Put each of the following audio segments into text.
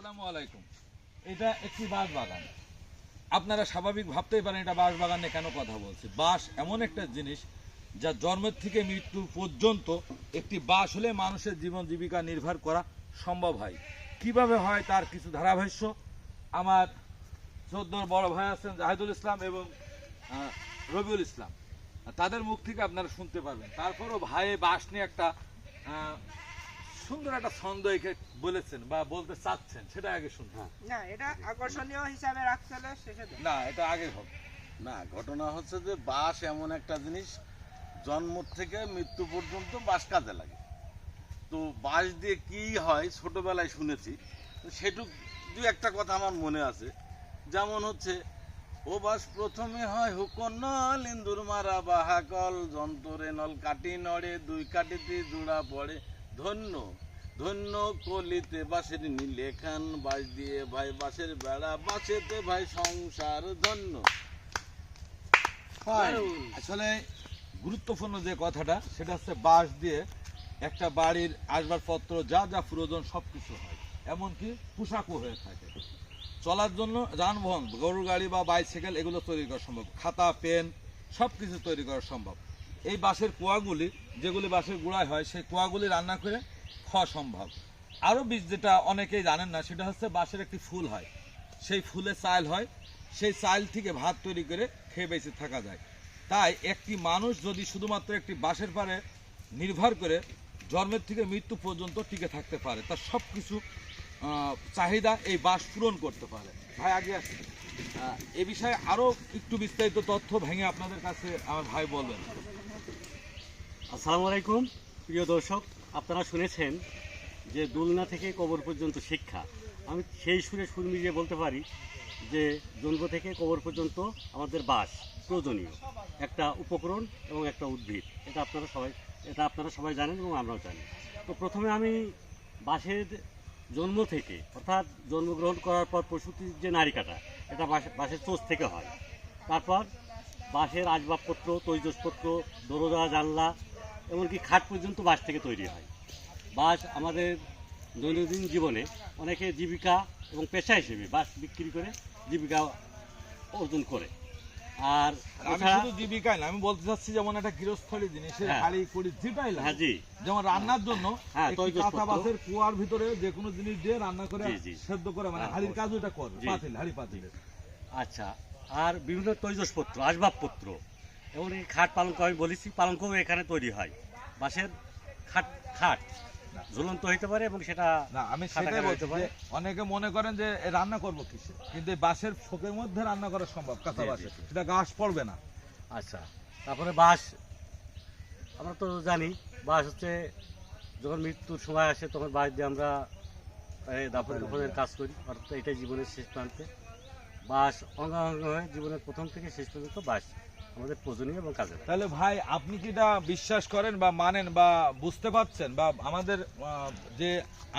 আসসালামু আলাইকুম। এটা একটি বাঁশ বাগান। আপনারা স্বাভাবিক ভাবতেই পারেন এটা বাঁশ বাগানে কেন কথা বলছি। বাঁশ এমন একটা জিনিস যা জন্মের থেকে মৃত্যু পর্যন্ত একটি বাঁশ হলে মানুষের জীবন জীবিকা নির্ভর করা সম্ভব হয়। কীভাবে হয় তার কিছু ধারাভাষ্য? আমার চোদ্দোর বড় ভাই আছেন জাহিদুল ইসলাম এবং রবিউল ইসলাম। তাদের মুখ থেকে আপনারা শুনতে পারবেন। তারপরও ভাই বাঁশ নিয়ে একটা সুন্দর একটা ছন্দ এঁকে বলেছেন বা বলতে চাচ্ছেন সেটা আগে শুনব না এটা আকর্ষণীয় হিসাবে রাখতে হলে শেষে না এটা আগে হবে। না ঘটনা হচ্ছে যে বাঁশ এমন একটা জিনিস জন্ম থেকে মৃত্যু পর্যন্ত বাঁশ কাজে লাগে। তো বাঁশ দিয়ে কি হয় ছোটবেলায় শুনেছি। সেটুক দু একটা কথা আমার মনে আছে। যেমন হচ্ছে ও বাস প্রথমে হয় হুকন নল ইন্দুর মারা বাহাকল যন্তরে নল কাটি নড়ে দুই কাটিতে জোড়া পড়ে। ধন্য ধন্য কলিতে বাঁশের নীলেখান বাঁশ দিয়ে ভাই বাঁশের বেড়া বাঁশেতে ভাই সংসার ধন্য। আসলে গুরুত্বপূর্ণ যে কথাটা সেটা হচ্ছে বাঁশ দিয়ে একটা বাড়ির আসবাবপত্র যা যা প্রয়োজন সব কিছু হয়। এমনকি পোশাকও হয়ে থাকে। চলার জন্য যানবাহন গরুর গাড়ি বা বাইসাইকেল এগুলো তৈরি করা সম্ভব। খাতা পেন সব কিছু তৈরি করা সম্ভব। এই বাঁশের কুয়াগুলি, যেগুলি বাঁশের গুঁড়ায় হয়, সেই কুয়াগুলি রান্না করে খাওয়া সম্ভব। আরও বীজ যেটা অনেকেই জানেন না, সেটা হচ্ছে বাঁশের একটি ফুল হয়। সেই ফুলে চাল হয়, সেই চাল থেকে ভাত তৈরি করে খেয়ে বেঁচে থাকা যায়। তাই একটি মানুষ যদি শুধুমাত্র একটি বাঁশের পারে নির্ভর করে জন্মের থেকে মৃত্যু পর্যন্ত টিকে থাকতে পারে, তার সব কিছু চাহিদা এই বাঁশ পূরণ করতে পারে। ভাই, আগে আসি। এ বিষয়ে আরও একটু বিস্তারিত তথ্য ভেঙে আপনাদের কাছে আমার ভাই বলবেন। আসসালামু আলাইকুম, প্রিয় দর্শক, আপনারা শুনেছেন যে দুলনা থেকে কবর পর্যন্ত শিক্ষা। আমি সেই সুরে সুর মিলিয়ে বলতে পারি যে জন্ম থেকে কবর পর্যন্ত আমাদের বাস প্রয়োজনীয়। একটা উপকরণ এবং একটা উদ্ভিদ। এটা আপনারা সবাই, এটা আপনারা সবাই জানেন এবং আমরাও জানি। তো প্রথমে আমি বাঁশের জন্ম থেকে, অর্থাৎ জন্মগ্রহণ করার পর প্রসূতির যে নারিকাটা এটা বাঁশের চোষ থেকে হয়। তারপর বাঁশের আসবাবপত্র, তৈজসপত্র, দরজা, জানলা এমনকি খাট পর্যন্ত বাঁশ থেকে তৈরি হয়। বাঁশ আমাদের দৈনন্দিন জীবনে অনেকে জীবিকা এবং পেশা হিসেবে বাঁশ বিক্রি করে জীবিকা অর্জন করে। আর আমি শুধু জীবিকায় না আমি বলতে চাচ্ছি যেমন একটা গৃহস্থলী জিনিসের হ্যাঁ। হাড়ি কুড়ি যেটাই লাগে হ্যাঁ জি। যেমন রান্নার জন্য হ্যাঁ, কুয়ার ভিতরে যে কোনো জিনিস দিয়ে রান্না করে। সেদ্ধ করে মানে হাড়ির কাজ ওটা করে পাতিল হাড়ি পাতিলের। আচ্ছা আর বিভিন্ন তৈজসপত্র আসবাবপত্র। এমনকি খাট পালঙ্ক আমি বলেছি পালন পালঙ্কও এখানে তৈরি হয়। বাঁশের খাট খাট ঝুলন্ত হইতে পারে এবং সেটা না আমি সেটাই হতে পারে। অনেকে মনে করেন যে রান্না করব কিসে? কিন্তু এই বাঁশের ফোকের মধ্যে রান্না করা সম্ভব কাঁচা বাঁশে সেটা গাছ পড়বে না। আচ্ছা তারপরে বাঁশ। আমরা তো জানি বাঁশ হচ্ছে যখন মৃত্যুর সময় আসে তখন বাঁশ দিয়ে আমরা এই দাফন দাফনের কাজ করি। অর্থাৎ এটাই জীবনের শেষ প্রান্তে। বাঁশ অঙ্গাঙ্গ হয়ে জীবনের প্রথম থেকে শেষ পর্যন্ত বাঁশ। আমাদের প্রয়োজনীয় এবং কাজে তাহলে ভাই আপনি কি এটা বিশ্বাস করেন বা মানেন বা বুঝতে পারছেন? বা আমাদের যে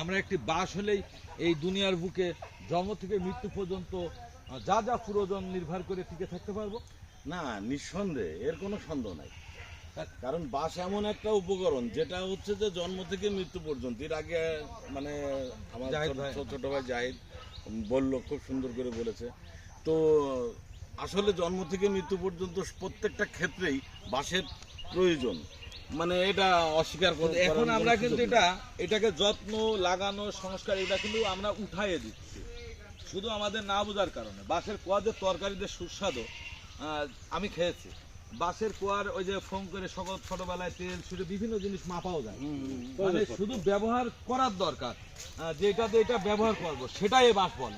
আমরা একটি বাস হলেই এই দুনিয়ার বুকে জন্ম থেকে মৃত্যু পর্যন্ত যা যা প্রয়োজন নির্ভর করে টিকে থাকতে পারব? না নিঃসন্দেহে এর কোনো সন্দেহ নাই। কারণ বাঁশ এমন একটা উপকরণ যেটা হচ্ছে যে জন্ম থেকে মৃত্যু পর্যন্ত। এর আগে মানে আমার ছোট ভাই জাহিদ বলল খুব সুন্দর করে বলেছে। তো আসলে জন্ম থেকে মৃত্যু পর্যন্ত প্রত্যেকটা ক্ষেত্রেই বাঁশের প্রয়োজন। মানে এটা অস্বীকার কর- কিন্তু এখন আমরা কোনো কিন্তু এটা এটাকে যত্ন লাগানো সংস্কার এটা কিন্তু আমরা উঠাইয়ে দিচ্ছি। শুধু আমাদের না বোঝার কারণে। বাঁশের কোয়া যে তরকারিদের সুস্বাদু আমি খেয়েছি। বাঁশের কোয়ার ওই যে ফোন করে সকল ছোটবেলায় তেল ছুটে বিভিন্ন জিনিস মাপাও যায়। মানে শুধু ব্যবহার করার দরকার। যেটা এটা ব্যবহার করব সেটাই বাঁশ বলে।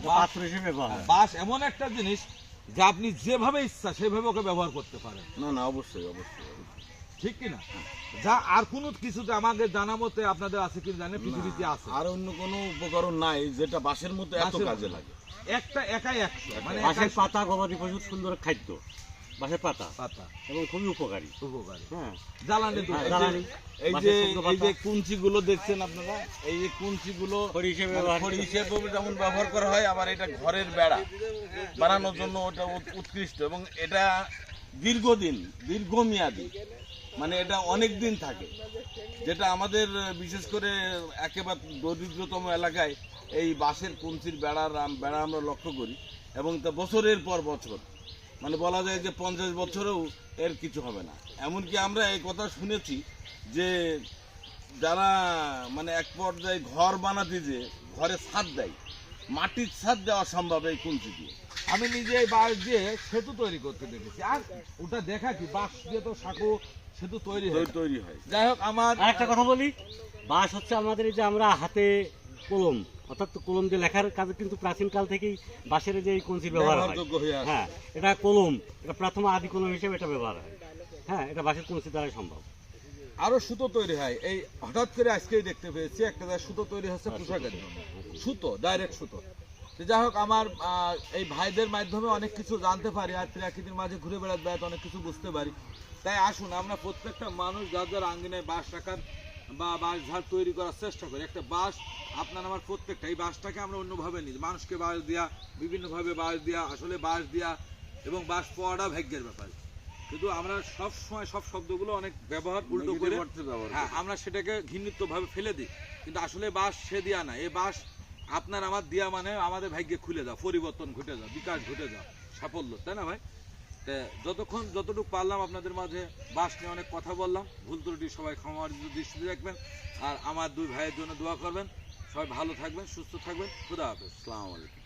বাঁশ এমন একটা জিনিস যে আপনি যেভাবে ইচ্ছা সেভাবে ওকে ব্যবহার করতে পারেন। না না অবশ্যই অবশ্যই ঠিক কি না যা আর কোনো কিছুতে আমাদের জানা মতে আপনাদের আছে কি জানে পৃথিবীতে আছে। আর অন্য কোনো উপকরণ নাই যেটা বাঁশের মতো এত কাজে লাগে। একটা একাই একশো মানে পাতা গবাদি পশুর সুন্দর খাদ্য। বাঁশের পাতা। পাতা। এবং খুবই উপকারী। উপকারী। হ্যাঁ। জ্বালানি হ্যাঁ, জ্বালানি, এই যে এই যে পাতা। কুঞ্চি গুলো দেখছেন আপনারা এই যে কুঞ্চি গুলো খড়ি হিসেবে খড়ি হিসেবে যেমন ব্যবহার করা হয় আবার এটা ঘরের বেড়া। বানানোর জন্য ওটা উৎকৃষ্ট এবং এটা দীর্ঘদিন দীর্ঘমেয়াদী। মানে এটা অনেক দিন থাকে। যেটা আমাদের বিশেষ করে একেবারে দরিদ্রতম এলাকায় এই বাঁশের কঞ্চির বেড়ার বেড়া আমরা লক্ষ্য করি এবং তা বছরের পর বছর মানে বলা যায় যে পঞ্চাশ বছরেও এর কিছু হবে না। এমনকি আমরা এই কথা শুনেছি যে যারা মানে এক পর্যায়ে ঘর বানাতে যে ঘরে ছাদ দেয় মাটির ছাদ দেওয়া সম্ভব এই কুঞ্চি দিয়ে। আমি নিজে এই বাঁশ দিয়ে সেতু তৈরি করতে দেখেছি। আর ওটা দেখা কি বাঁশ দিয়ে তো সাঁকো সেতু তৈরি হয় তৈরি হয়। যাই হোক আমার একটা কথা বলি বাঁশ হচ্ছে আমাদের এই যে আমরা হাতে কলম অর্থাৎ কলম দিয়ে লেখার কাজে কিন্তু প্রাচীনকাল থেকেই বাঁশের যে এই কঞ্চির ব্যবহার হয়। হয়ে হ্যাঁ এটা কলম এটা প্রথম আদি কলম হিসেবে এটা ব্যবহার হয়। হ্যাঁ এটা বাঁশের কঞ্চি দ্বারাই সম্ভব। আরও সুতো তৈরি হয়। এই হঠাৎ করে আজকেই দেখতে পেয়েছি একটা সুতো তৈরি হচ্ছে পোশাকের জন্য। সুতো ডাইরেক্ট সুতো। যাই হোক আমার এই ভাইদের মাধ্যমে অনেক কিছু জানতে পারি আর প্রকৃতির মাঝে ঘুরে বেড়াতে বেড়াতে অনেক কিছু বুঝতে পারি। তাই আসুন আমরা প্রত্যেকটা মানুষ যার যার আঙ্গিনায় বাঁশ রাখার বা বাঁশ ঝাড় তৈরি করার চেষ্টা করি। একটা বাঁশ আপনার আমার প্রত্যেকটা এই বাঁশটাকে আমরা অন্যভাবে নিই। মানুষকে বাঁশ দেওয়া বিভিন্নভাবে বাঁশ দেওয়া আসলে বাঁশ দেওয়া এবং বাঁশ পাওয়াটা ভাগ্যের ব্যাপার। কিন্তু আমরা সব সময় সব শব্দগুলো অনেক ব্যবহার উল্টো করে। হ্যাঁ আমরা সেটাকে ঘৃণিত ভাবে ফেলে দিই। কিন্তু আসলে বাস সে দেওয়া না। এই বাস আপনার আমার দেওয়া মানে আমাদের ভাগ্যে খুলে দাও পরিবর্তন ঘটে যাও বিকাশ ঘটে যাও সাফল্য তাই না ভাই? যতক্ষণ যতটুকু পারলাম আপনাদের মাঝে বাস নিয়ে অনেক কথা বললাম, ভুল ত্রুটি সবাই ক্ষমার দৃষ্টিতে রাখবেন। আর আমার দুই ভাইয়ের জন্য দোয়া করবেন। সবাই ভালো থাকবেন, সুস্থ থাকবেন। খুদা হাফেজ। আলাইকুম।